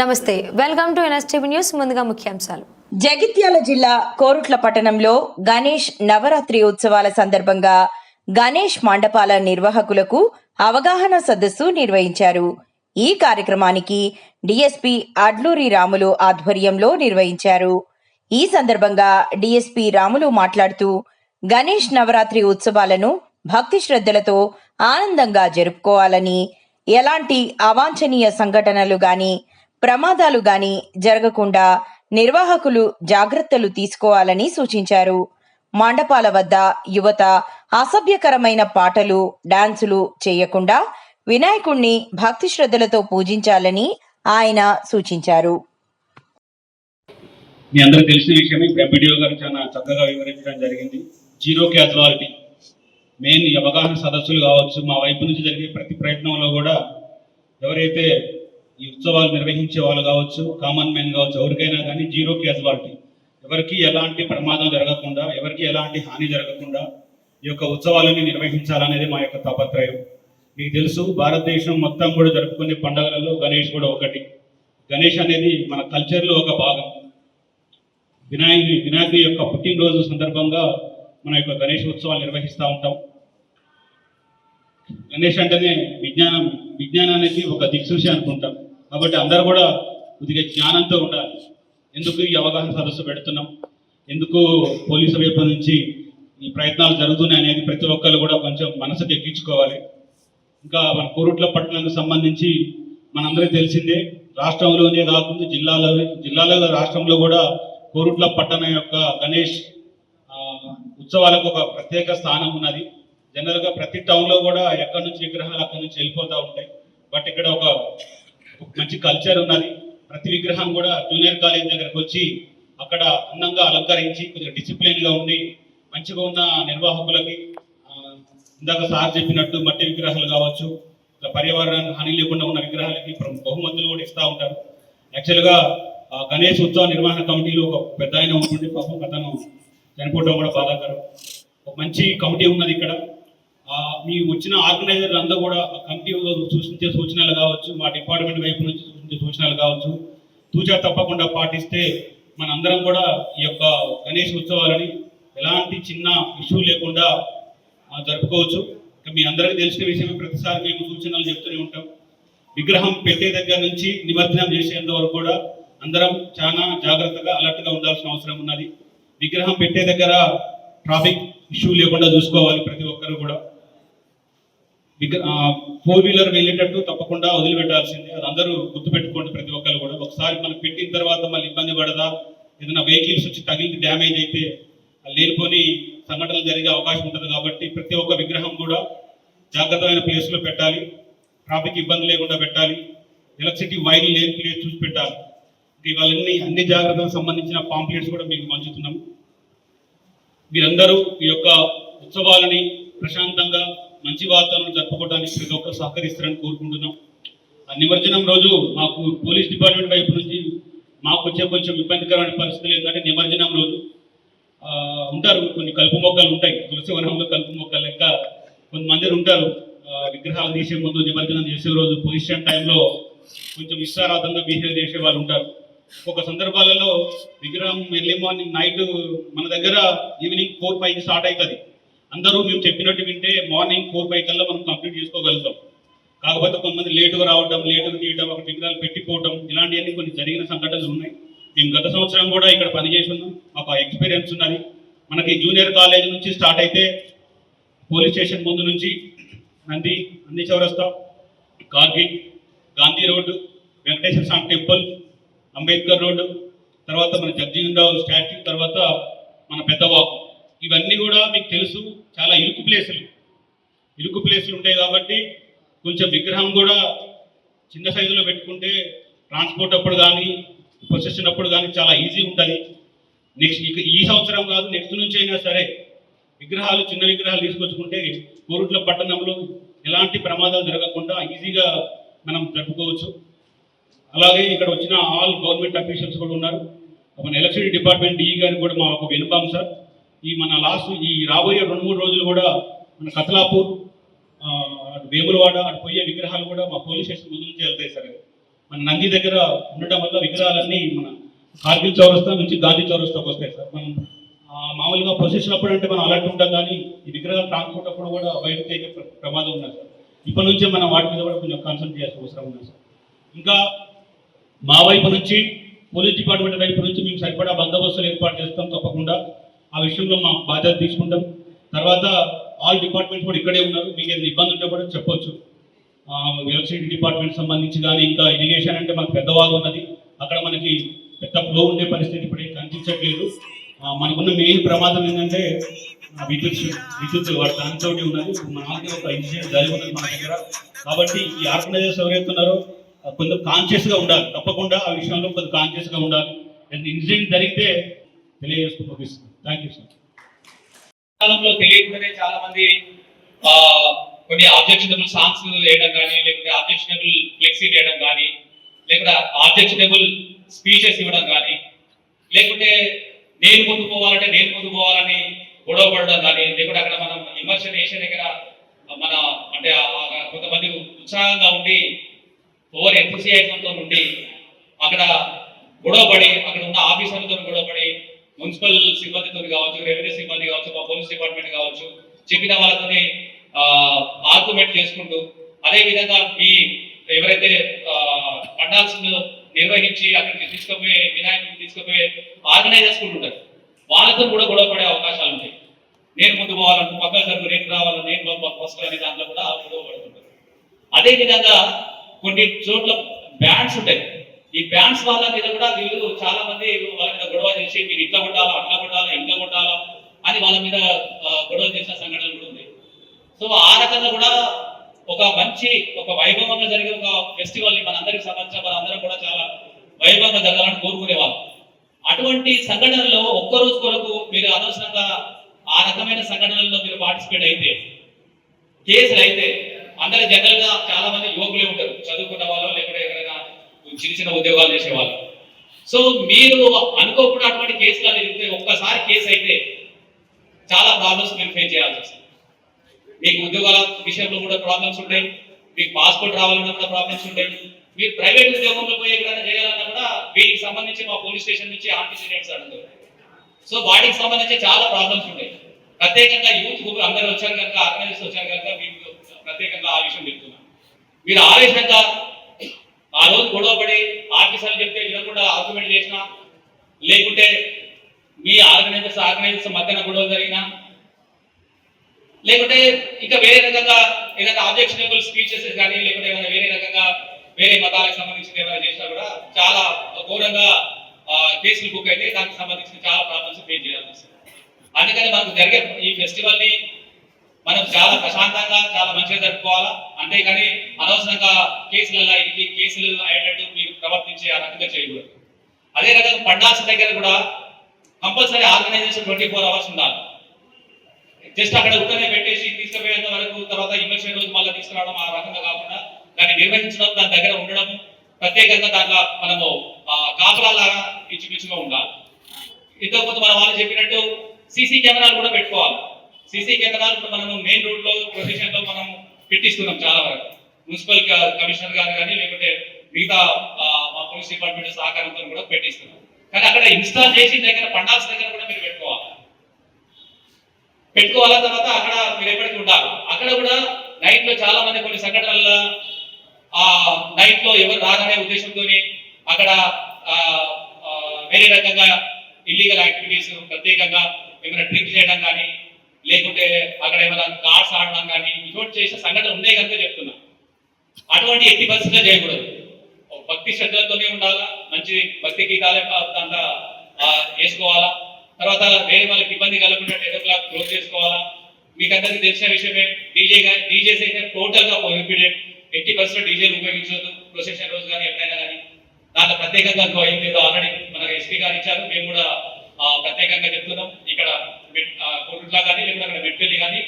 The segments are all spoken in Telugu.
నమస్తే వెల్కమ్ టు ఎన్ఎస్టీవీ న్యూస్ ముందుగా ముఖ్యాంశాలు. జగిత్యాల జిల్లా కోరుట్ల పట్టణంలో గణేష్ నవరాత్రి ఉత్సవాల సందర్భంగా గణేష్ మండపాల నిర్వాహకులకు అవగాహన సదస్సు నిర్వహించారు. ఈ కార్యక్రమానికి డిఎస్పి అడ్లూరి రాములు ఆధ్వర్యంలో నిర్వహించారు. ఈ సందర్భంగా డిఎస్పి రాములు మాట్లాడుతూ గణేష్ నవరాత్రి ఉత్సవాలను భక్తి శ్రద్ధలతో ఆనందంగా జరుపుకోవాలని ఎలాంటి అవాంఛనీయ సంఘటనలు గాని ప్రమాదాలు గాని జరగకుండా నిర్వాహకులు జాగ్రత్తలు తీసుకోవాలని సూచించారు. మండపాల వద్ద యువత అసభ్యకరమైన పాటలు డాన్సులు చేయకుండా వినాయకుణ్ణి భక్తి శ్రద్ధలతో పూజించాలని ఆయన సూచించారు. మీ అందరూ తెలిసిన విషయమే ఇప్పుడు ఎంపీడీఓ గారు చాలా చక్కగా వివరించడం జరిగింది. Zero casualty. మెయిన్ అవగాహన సదస్సులు కావచ్చు మా వైపు నుంచి జరిగే ప్రతి ప్రయత్నంలో కూడా ఎవరైతే ఈ ఉత్సవాలు నిర్వహించే వాళ్ళు కావచ్చు కామన్ మ్యాన్ కావచ్చు ఎవరికైనా కానీ జీరో క్యాజువాలిటీ ఎవరికి ఎలాంటి ప్రమాదం జరగకుండా ఎవరికి ఎలాంటి హాని జరగకుండా ఈ యొక్క ఉత్సవాలని నిర్వహించాలనేది మా యొక్క తాపత్రయం. మీకు తెలుసు భారతదేశం మొత్తం కూడా జరుపుకునే పండుగలలో గణేష్ కూడా ఒకటి. గణేష్ అనేది మన కల్చర్లో ఒక భాగం. వినాయకుని వినాయకుని యొక్క పుట్టినరోజు సందర్భంగా మన యొక్క గణేష్ ఉత్సవాలు నిర్వహిస్తూ ఉంటాం. గణేష్ అంటేనే విజ్ఞానం. విజ్ఞానానికి ఒక దిక్సూచి అనుకుంటాం. కాబట్టి అందరూ కూడా కొద్దిగా జ్ఞానంతో ఉండాలి. ఎందుకు ఈ అవగాహన సదస్సు పెడుతున్నాం? ఎందుకు పోలీసు వైపు నుంచి ఈ ప్రయత్నాలు జరుగుతున్నాయి అనేది ప్రతి ఒక్కరు కూడా కొంచెం మనసుకు ఎక్కించుకోవాలి. ఇంకా మన కోరుట్ల పట్టణానికి సంబంధించి మనందరికీ తెలిసిందే రాష్ట్రంలోనే కాకుండా జిల్లాలో జిల్లాలో రాష్ట్రంలో కూడా కోరుట్ల పట్టణం యొక్క గణేష్ ఉత్సవాలకు ఒక ప్రత్యేక స్థానం ఉన్నది. జనరల్గా ప్రతి టౌన్లో కూడా ఎక్కడి నుంచి విగ్రహాలు అక్కడి నుంచి వెళ్ళిపోతూ ఉంటాయి. బట్ ఇక్కడ ఒక ఒక మంచి కల్చర్ ఉన్నది. ప్రతి విగ్రహం కూడా జూనియర్ కాలేజ్ దగ్గరకు వచ్చి అక్కడ అందంగా అలంకరించి కొంచెం డిసిప్లిన్గా ఉండి మంచిగా ఉన్న నిర్వాహకులకి ఇందాక సార్ చెప్పినట్టు మట్టి విగ్రహాలు కావచ్చు ఇట్లా పర్యావరణానికి హాని లేకుండా ఉన్న విగ్రహాలకి బహుమతులు కూడా ఇస్తూ ఉంటారు. యాక్చువల్గా గణేష్ ఉత్సవ నిర్వహణ కమిటీలో ఒక పెద్ద ఆయన ఉంటుండే పాపం అతను చనిపోవడం కూడా బాధాకరం. ఒక మంచి కమిటీ ఉన్నది ఇక్కడ. మీ వచ్చిన ఆర్గనైజర్ అందరూ కూడా కమిటీ సూచించే సూచనలు కావచ్చు మా డిపార్ట్మెంట్ వైపు నుంచి సూచించే సూచనలు కావచ్చు. తూచా తప్పకుండా పాటిస్తే మనందరం కూడా ఈ యొక్క గణేష్ ఉత్సవాలని ఎలాంటి చిన్న ఇష్యూ లేకుండా జరుపుకోవచ్చు. ఇంకా మీ అందరికీ తెలిసిన విషయమే ప్రతిసారి మేము సూచనలు చెప్తూనే ఉంటాం. విగ్రహం పెట్టే దగ్గర నుంచి నిమజ్జనం చేసేంత వరకు కూడా అందరం చాలా జాగ్రత్తగా అలర్ట్గా ఉండాల్సిన అవసరం ఉన్నది. విగ్రహం పెట్టే దగ్గర ట్రాఫిక్ ఇష్యూ లేకుండా చూసుకోవాలి ప్రతి ఒక్కరు కూడా. ఫోర్ వీలర్ వెళ్ళేటట్టు తప్పకుండా వదిలిపెట్టాల్సిందే. అది అందరూ గుర్తుపెట్టుకోండి ప్రతి ఒక్కరు కూడా. ఒకసారి మనం పెట్టిన తర్వాత మళ్ళీ ఇబ్బంది పడదా? ఏదైనా వెహికల్స్ వచ్చి తగిలి డ్యామేజ్ అయితే లేనిపోని సంఘటనలు జరిగే అవకాశం ఉంటుంది కాబట్టి ప్రతి ఒక్క విగ్రహం కూడా జాగ్రత్తమైన ప్లేస్లో పెట్టాలి. ట్రాఫిక్ ఇబ్బంది లేకుండా పెట్టాలి. ఎలక్ట్రిసిటీ వైర్లు లేని ప్లేస్ చూసి పెట్టాలి. ఇవన్నీ అన్ని జాగ్రత్తలకు సంబంధించిన పాంప్లెట్స్ కూడా మీకు పంచుతున్నాము. మీరందరూ ఈ యొక్క ఉత్సవాలని ప్రశాంతంగా మంచి వాతావరణం జరుపుకోవడానికి ప్రతి ఒక్కరు సహకరిస్తారని కోరుకుంటున్నాం. ఆ నిమజ్జనం రోజు మాకు పోలీస్ డిపార్ట్మెంట్ వైపు నుంచి మాకు వచ్చే కొంచెం ఇబ్బందికరమైన పరిస్థితులు ఏంటంటే నిమజ్జనం రోజు ఉంటారు కొన్ని కలుపు మొక్కలు ఉంటాయి. తులసి వనంలో కలుపు మొక్కలు లెక్క కొంతమంది ఉంటారు. విగ్రహాలు తీసే ముందు నిమజ్జనం చేసే రోజు పొజిషన్ టైంలో కొంచెం ఇష్టారాధంగా బిహేవ్ చేసే వాళ్ళు ఉంటారు. ఒక సందర్భాలలో విగ్రహం ఎర్లీ మార్నింగ్ నైట్ మన దగ్గర ఈవినింగ్ ఫోర్ ఫైవ్కి స్టార్ట్ అవుతుంది. అందరూ మేము చెప్పినట్టు వింటే మార్నింగ్ ఫోర్ ఫైవ్ కల్లా మనం కంప్లీట్ చేసుకోగలుగుతాం. కాకపోతే కొంతమంది లేటుగా రావడం లేటుగా తీయడం ఒక విగ్రహాలు పెట్టిపోవడం ఇలాంటివన్నీ కొన్ని జరిగిన సంఘటనలు ఉన్నాయి. మేము గత సంవత్సరం కూడా ఇక్కడ పనిచేసి ఉన్నాం మాకు ఎక్స్పీరియన్స్ ఉన్నది. మనకి జూనియర్ కాలేజ్ నుంచి స్టార్ట్ అయితే పోలీస్ స్టేషన్ ముందు నుంచి నంది నంది చౌరస్తా Kargil Gandhi road Venkateswara Swamy temple Ambedkar road తర్వాత మన జగ్జీవన్ స్టాచ్యూ తర్వాత మన పెద్దవాకు. ఇవన్నీ కూడా మీకు తెలుసు. చాలా ఇరుకు ప్లేసులు. ఇరుకు ప్లేసులు ఉంటాయి కాబట్టి కొంచెం విగ్రహం కూడా చిన్న సైజులో పెట్టుకుంటే ట్రాన్స్పోర్ట్ అప్పుడు కానీ పొసెషన్ అప్పుడు కానీ చాలా ఈజీ ఉంటుంది. నెక్స్ట్ ఇక ఈ సంవత్సరం కాదు నెక్స్ట్ నుంచి అయినా సరే విగ్రహాలు చిన్న విగ్రహాలు తీసుకొచ్చుకుంటే కోరుట్ల పట్టణంలో ఎలాంటి ప్రమాదాలు జరగకుండా ఈజీగా మనం జరుపుకోవచ్చు. అలాగే ఇక్కడ వచ్చిన ఆల్ గవర్నమెంట్ అఫీషియల్స్ కూడా ఉన్నారు. మన ఎలక్ట్రిసిటీ డిపార్ట్మెంట్ ఈ గారు కూడా మా ఒక వినుపాం సార్. ఈ మన లాస్ట్ ఈ రాబోయే రెండు మూడు రోజులు కూడా మన కతలాపూర్ అటు వేములవాడ అటు పోయే విగ్రహాలు కూడా మా పోలీస్ స్టేషన్ ముందు నుంచి వెళ్తాయి సార్. మన నంది దగ్గర ఉండటం వల్ల విగ్రహాలన్నీ మన కార్గిల్ చౌరస్తా నుంచి గాంధీ చౌరస్తాకి వస్తాయి సార్. మనం మామూలుగా పొజిషన్ అప్పుడు అంటే మనం అలర్ట్ ఉంటాం కానీ ఈ విగ్రహాలు ట్రాన్స్పోర్ట్ అప్పుడు కూడా బయటకు అయితే ప్రమాదం ఉన్నది సార్. ఇప్పటి నుంచే మనం వాటి మీద కూడా కొంచెం కాన్సన్ట్రేట్ చేయాల్సిన అవసరం ఉంది సార్. ఇంకా మా వైపు నుంచి పోలీస్ డిపార్ట్మెంట్ వైపు నుంచి మేము సరిపడా బందోబస్తులు ఏర్పాటు చేస్తాం తప్పకుండా. ఆ విషయంలో మా బాధ్యత తీసుకుంటాం. తర్వాత ఆల్ డిపార్ట్మెంట్స్ కూడా ఇక్కడే ఉన్నారు. మీకు ఏదైనా ఇబ్బంది ఉంటే కూడా చెప్పొచ్చు. ఎలక్ట్రిసిటీ డిపార్ట్మెంట్ సంబంధించి కానీ ఇంకా ఇరిగేషన్ అంటే మాకు పెద్దవాగు ఉన్నది. అక్కడ మనకి పెద్ద ఫ్లో ఉండే పరిస్థితి ఇప్పుడు కనిపించట్లేదు. మనకున్న మెయిన్ ప్రమాదం ఏంటంటే విద్యుత్ విద్యుత్ దానితో ఉన్నది. మన ఒక ఇన్సిడెంట్ జరిగి ఉన్నది మన దగ్గర. కాబట్టి ఈ ఆర్గనైజర్స్ ఎవరైతే ఉన్నారో ఆ, కొంచెం ఉండాలి. తప్పకుండా ఆ విషయంలో కొంచెం కాన్షియస్గా ఉండాలి. ఇన్సిడెంట్ జరిగితే తెలియజేస్తూ ముగిస్తుంది థ్యాంక్ యూ సార్ కాలంలో తెలియకుండానే చాలా మంది కొన్ని ఆబ్జెక్షనబుల్ సాంగ్స్ వేయడం కానీ లేకుంటే ఆబ్జెక్షనబుల్ ఫ్లెక్సీ వేయడం కానీ లేకుంటే ఆబ్జెక్షనబుల్ స్పీచెస్ ఇవ్వడం కానీ లేకుంటే నేను ముందు పోవాలంటే నేను ముందు పోవాలని గొడవ పడడం కానీ లేకుంటే అక్కడ మనం విమర్శన వేసే దగ్గర మన అంటే కొంతమంది ఉత్సాహంగా ఉండి ఓవర్ ఎంతసియాజంతో ఉండి అక్కడ గొడవపడి అక్కడ ఉన్న ఆఫీసర్లతో గొడవపడి మున్సిపల్ సిబ్బందితో కావచ్చు రెవెన్యూ సిబ్బంది కావచ్చు మా పోలీస్ డిపార్ట్మెంట్ కావచ్చు చెప్పిన వాళ్ళతోని ఆర్గ్యుమెంట్ చేసుకుంటూ అదే విధంగా మీ ఎవరైతే పండాల్స్ నిర్వహించి అక్కడికి తీసుకుపోయే వినాయకుడిని తీసుకుపోయే ఆర్గనైజర్స్ కూడా ఉంటారు. వాళ్ళతో కూడా గొడవ పడే అవకాశాలు ఉంటాయి. నేను ముందు పోవాలను పక్క జరుగు నేను రావాలని నేను ఫస్ట్ అనే దాంట్లో కూడా గొడవ పడుతుంటారు. అదే విధంగా కొన్ని చోట్ల బ్యాండ్స్ ఉంటాయి. ఈ బ్యాండ్స్ వాళ్ళ మీద కూడా వీళ్ళు చాలా మంది వాళ్ళ మీద గొడవ చేసి మీరు ఇట్లా కొట్టాలా అట్లా కొట్టాలా ఇంకా కొట్టాలా అని వాళ్ళ మీద గొడవ చేసిన సంఘటనలు కూడా ఉంది సో ఆ రకంగా కూడా ఒక మంచి ఒక వైభవంగా జరిగే ఒక ఫెస్టివల్ని మనందరికి సంబంధించిన మనందరం కూడా చాలా వైభవంగా జరగాలని కోరుకునేవాళ్ళు అటువంటి సంఘటనలో ఒక్క రోజు కొరకు మీరు అనవసరంగా ఆ రకమైన సంఘటనల్లో మీరు పార్టిసిపేట్ అయితే కేసులు అయితే అందరు జనరల్గా చాలా మంది యువకులే ఉంటారు. చదువుకున్న వాళ్ళు లేకుంటే చిన్న చిన్న ఉద్యోగాలు చేసేవాళ్ళు. సో మీరు అనుకోకుండా అటువంటి కేసులు అనేది ఒక్కసారి కేసు అయితే చాలా ప్రాబ్లమ్స్ మీరు ఫేస్ చేయాల్సి వస్తుంది. మీకు ఉద్యోగాల విషయంలో కూడా ప్రాబ్లమ్స్ ఉంటాయి మీకు పాస్పోర్ట్ రావాలన్నా కూడా ప్రాబ్లమ్స్ ఉంటాయి. మీరు ప్రైవేట్ ఉద్యోగంలో పోయి ఎక్కడైనా చేయాలన్నా కూడా వీటికి సంబంధించి మా పోలీస్ స్టేషన్ నుంచి ఆంటీసిడెంట్స్ అడుగుతారు. సో వాటికి సంబంధించి చాలా ప్రాబ్లమ్స్ ఉంటాయి. ప్రత్యేకంగా యూత్ గ్రూప్ అందరూ వచ్చారు కనుక ఆర్గనైజర్స్ వచ్చారు కనుక మీకు ప్రత్యేకంగా ఆ విషయం చెప్తున్నాను. మీరు ఆవేశంగా ఆ రోజు గొడవపడి ఆఫీసర్లు చెప్తే వినకుండా ఆర్గ్యుమెంట్ చేసినా లేకుంటే మీ ఆర్గనైజర్స్ ఆర్గనైజర్స్ మధ్యన గొడవ జరిగినా లేకుంటే ఇంకా వేరే రకంగా ఏదైనా ఆబ్జెక్షనబుల్ స్పీచెస్ కానీ లేకుంటే ఏమైనా వేరే రకంగా వేరే మతాలకు సంబంధించిన ఏమైనా చేసినా కూడా చాలా ఘోరంగా కేసులు బుక్ అయితే దానికి సంబంధించిన చాలా ప్రాబ్లమ్స్ ఫేస్ చేయాల్సి వస్తుంది. అందుకని మనకు జరిగే ఈ ఫెస్టివల్ని మనం చాలా ప్రశాంతంగా చాలా మంచిగా జరుపుకోవాలా? అంతేకాని అనవసరంగా కేసులలో ఇది కేసులు అయ్యేటట్టు మీరు ప్రవర్తించే ఆ రకంగా చేయకూడదు. అదే రకంగా పండాల్సిన దగ్గర కూడా compulsory organisation twenty four hours ఉండాలి. జస్ట్ అక్కడ ఉత్తనే పెట్టేసి తీసుకుపోయేంత వరకు తర్వాత ఇమర్షన్ రోజు మళ్ళీ తీసుకురావడం ఆ రకంగా కాకుండా దాన్ని నిర్వహించడం దాని దగ్గర ఉండడం ప్రత్యేకంగా దాంట్లో మనము కాపలాగా కాపలాలాగా ఉండాలి. ఇంతకుముందు మన వాళ్ళు చెప్పినట్టు సీసీ కెమెరాలు కూడా పెట్టుకోవాలి. సీసీ కెమెరాలు ఇప్పుడు మనము మెయిన్ రోడ్లో ప్రొఫెషన్లో మనం పెట్టిస్తున్నాం చాలా వరకు. మున్సిపల్ కమిషనర్ గారు కానీ లేకుంటే మిగతా మా పోలీస్ డిపార్ట్మెంట్ సహకారంతో కూడా పెట్టిస్తున్నాం. కానీ అక్కడ ఇన్స్టాల్ చేసిన దగ్గర పండాల్సిన దగ్గర కూడా మీరు పెట్టుకోవాలి. పెట్టుకోవాల తర్వాత అక్కడ మీరు ఎప్పటికీ ఉండాలి. అక్కడ కూడా నైట్లో చాలా మంది కొన్ని సంఘటనల్లో ఆ నైట్లో ఎవరు రాదనే ఉద్దేశంతో అక్కడ వేరే రకంగా ఇల్లీగల్ యాక్టివిటీస్ ప్రత్యేకంగా ఏమైనా ట్రిప్ చేయడం కానీ లేకుంటే అక్కడ ఏమైనా కార్డ్స్ ఆడడం కానీ ఇటువంటి చేసే సంఘటనలు ఉన్నాయి కనుక చెప్తున్నా. అటువంటి ఎట్టి పరిస్థితుల్లో చేయకూడదు. భక్తి శ్రద్ధలతోనే ఉండాలా? మంచి భక్తి గీతాలే దాంట్లో వేసుకోవాలా? తర్వాత వేరే వాళ్ళకి ఇబ్బంది కలగకుండా టెన్ ఓ క్లాక్ క్లోజ్ చేసుకోవాలా? మీకు అందరికీ తెలిసిన విషయమే డీజే కానీ డీజేస్ అయితే టోటల్గా ప్రొహిబిటెడ్ ఎట్టి పర్సెంట్ డీజేలు ఉపయోగించవద్దు ప్రొసెషన్ రోజు కానీ ఎప్పుడైనా కానీ. దాంట్లో ప్రత్యేకంగా ఇంకో ఆల్రెడీ మన ఎస్పీ గారు ఇచ్చారు. మేము కూడా ప్రత్యేకంగా చెప్తున్నాం. ఇక్కడ మెట్- కోరుట్లా కానీ లేకపోతే అక్కడ మెట్పల్లి కానీ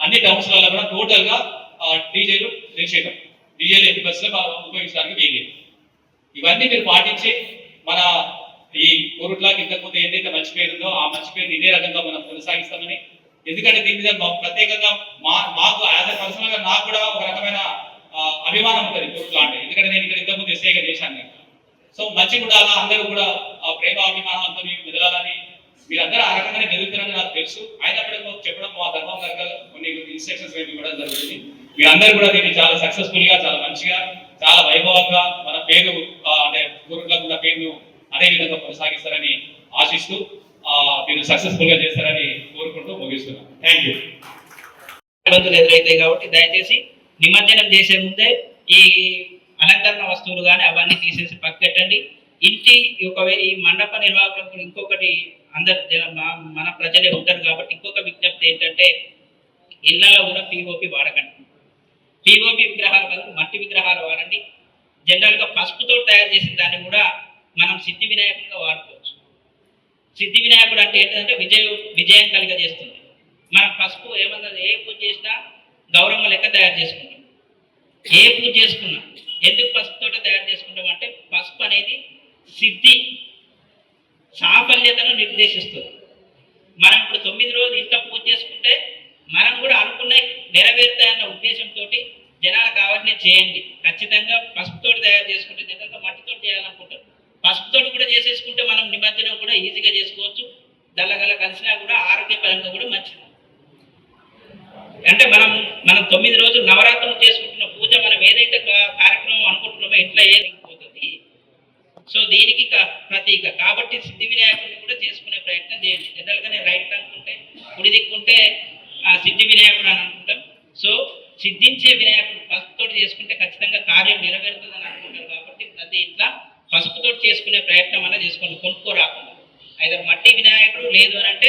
అన్ని టౌన్స్ కూడా టోటల్గా డీజేలు నిషేధం డీజేలు ఎన్ని బస్సులు ఉపయోగించడానికి వీలేదు ఇవన్నీ మీరు పాటించి మన ఈ కోరుట్లాకి ఇంతకుముందు ఏదైతే మంచి పేరు ఉందో ఆ మంచి పేరు ఇదే రకంగా మనం కొనసాగిస్తామని. ఎందుకంటే దీని మీద ప్రత్యేకంగా మా మాకు యాజ్ పర్సనల్గా నాకు కూడా ఒక రకమైన అభిమానం ఉంటుంది కోరుట్లా అంటే. ఎందుకంటే నేను ఇక్కడ ఇంతకుముందు ఎస్ఐగా చేశాను సో మంచి కూడా అలా అందరూ కూడా ఆ ప్రేమ అభిమానంతో మెదలాలని మీరందరూ ఆ రకంగానే మెదులుతారని నాకు తెలుసు. అయినప్పటికీ చెప్పడం మా ధర్మం కనుక కొన్ని ఇన్స్ట్రక్షన్స్ ఏమి ఇవ్వడం జరుగుతుంది మీరందరూ కూడా దీన్ని చాలా సక్సెస్ఫుల్గా చాలా మంచిగా చాలా వైభవంగా మన పేరు అంటే గురువులకు ఉన్న పేరును అదే విధంగా కొనసాగిస్తారని ఆశిస్తూ ఆ, మీరు సక్సెస్ఫుల్గా చేస్తారని కోరుకుంటూ ముగిస్తున్నాను. థ్యాంక్ యూ ఇబ్బందులు కాబట్టి దయచేసి నిమజ్జనం చేసే ముందే ఈ అలంకరణ వస్తువులు కానీ అవన్నీ తీసేసి పక్కెట్టండి ఇంటి ఒక ఈ మండప నిర్వాహకులకు ఇంకొకటి అందరు మన ప్రజలే ఉంటారు కాబట్టి ఇంకొక విజ్ఞప్తి ఏంటంటే ఇళ్ళలో కూడా పిఓపి వాడకండి. పిఓపి విగ్రహాలు బదులు మట్టి విగ్రహాలు వాడండి. జనరల్గా పసుపుతో తయారు చేసిన దాన్ని కూడా మనం సిద్ధి వినాయకుడిగా వాడుకోవచ్చు. సిద్ధి వినాయకుడు అంటే ఏంటంటే విజయం విజయం కలిగజేస్తుంది. మనం పసుపు ఏమన్నా ఏ పూజ చేసినా గౌరవం లెక్క తయారు చేసుకుంటాం. ఏ పూజ చేసుకున్నా ఎందుకు పసుపుతో తయారు చేసుకుంటాం అంటే పసుపు అనేది సిద్ధి సాఫల్యతను నిర్దేశిస్తుంది. మనం ఇప్పుడు తొమ్మిది రోజులు ఇంట్లో పూజ చేసుకుంటే మనం కూడా అనుకున్నవి నెరవేరుతాయన్న ఉద్దేశంతో జనాలు కావాలనే చేయండి. ఖచ్చితంగా పసుపుతో తయారు చేసుకుంటే జనరల్గా మట్టితో చేయాలనుకుంటారు. పసుపుతో కూడా చేసేసుకుంటే మనం నిమజ్జనం కూడా ఈజీగా చేసుకోవచ్చు. దల్లగల కలిసినా కూడా ఆరోగ్యపరంగా కూడా మంచిది. అంటే మనం మనం తొమ్మిది రోజులు నవరాత్రులు చేసుకుంటాం పూజ మనం ఏదైతే కార్యక్రమం అనుకుంటున్నామో ఎట్లా ఏదైపోతుంది సో దీనికి ప్రతీక. కాబట్టి సిద్ధి వినాయకుడిని కూడా చేసుకునే ప్రయత్నం చేయండి. జనరల్ రైట్ అనుకుంటే కుడి దిక్కుంటే ఆ సిద్ధి వినాయకుడు అని అనుకుంటాం. సో సిద్ధించే వినాయకుడు పసుపుతోటి చేసుకుంటే ఖచ్చితంగా కార్యం నెరవేరుతుందని అనుకుంటారు. కాబట్టి ప్రతి ఇంట్లో పసుపుతోటి చేసుకునే ప్రయత్నం అనేది చేసుకోండి. కొనుక్కోరాకుండా అయితే మట్టి వినాయకుడు లేదు అని అంటే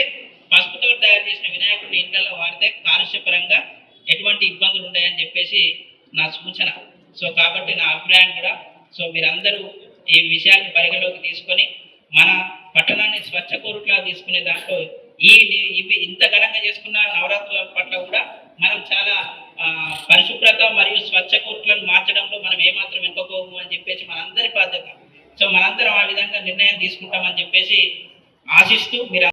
పసుపుతో తయారు చేసిన వినాయకుడిని ఇంట్లో వాడితే కాలుష్యపరంగా ఎటువంటి ఇబ్బందులు ఉన్నాయని చెప్పేసి నా సూచన. సో కాబట్టి నా అభిప్రాయం కూడా సో మీరందరూ ఈ విషయాన్ని పరిగణలోకి తీసుకొని మన పట్టణాన్ని స్వచ్ఛ కోరుట్లా తీసుకునే దాంట్లో ఈ ఇవి ఇంత ఘనంగా చేసుకున్న నవరాత్రుల పట్ల కూడా మనం చాలా పరిశుభ్రత మరియు స్వచ్ఛ కోరుట్లను మార్చడంలో మనం ఏమాత్రం వెనుకోము అని చెప్పేసి మనందరి బాధ్యత. సో మనందరం ఆ విధంగా నిర్ణయం తీసుకుంటామని చెప్పేసి ఆశిస్తూ మీరు